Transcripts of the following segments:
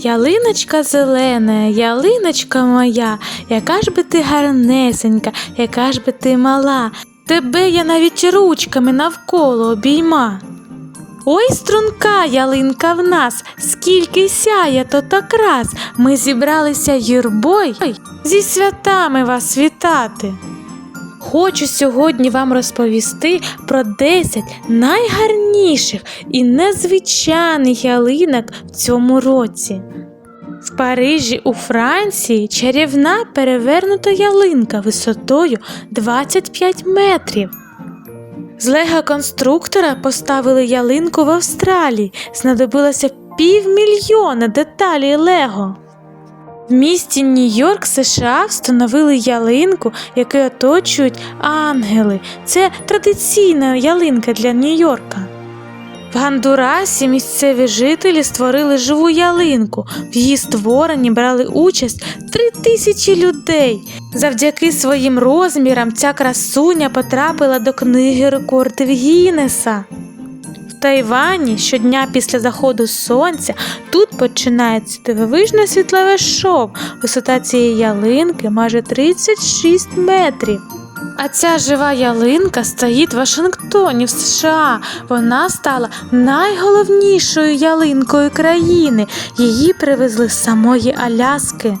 Ялиночка зелена, ялиночка моя, яка ж би ти гарнесенька, яка ж би ти мала, тебе я навіть ручками навколо обійма. Ой, струнка ялинка в нас, скільки сяє, то так раз. Ми зібралися юрбой зі святами вас вітати. Хочу сьогодні вам розповісти про 10 найгарніших і незвичайних ялинок в цьому році. В Парижі у Франції чарівна перевернута ялинка висотою 25 метрів. З лего-конструктора поставили ялинку в Австралії. Знадобилося півмільйона деталей Лего. В місті Нью-Йорк, США, встановили ялинку, яку оточують ангели. Це традиційна ялинка для Нью-Йорка. В Гондурасі місцеві жителі створили живу ялинку. В її створенні брали участь три тисячі людей. Завдяки своїм розмірам ця красуня потрапила до книги рекордів Гіннеса. В Тайвані щодня після заходу сонця тут починається дивовижне світлове шоу. Висота цієї ялинки майже 36 метрів. А ця жива ялинка стоїть в Вашингтоні, в США. Вона стала найголовнішою ялинкою країни. Її привезли з самої Аляски.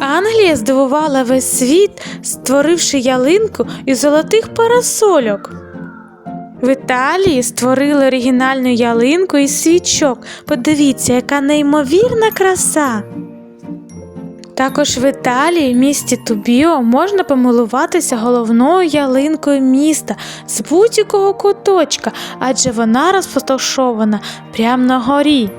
Англія здивувала весь світ, створивши ялинку із золотих парасольок. В Італії створили оригінальну ялинку із свічок. Подивіться, яка неймовірна краса. Також в Італії, місті Тубіо, можна помилуватися головною ялинкою міста з будь-якого куточка, адже вона розташована прямо на горі.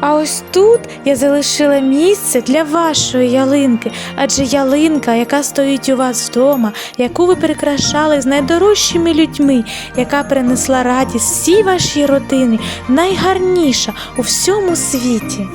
А ось тут я залишила місце для вашої ялинки, адже ялинка, яка стоїть у вас вдома, яку ви прикрашали з найдорожчими людьми, яка принесла радість всій вашій родині, найгарніша у всьому світі.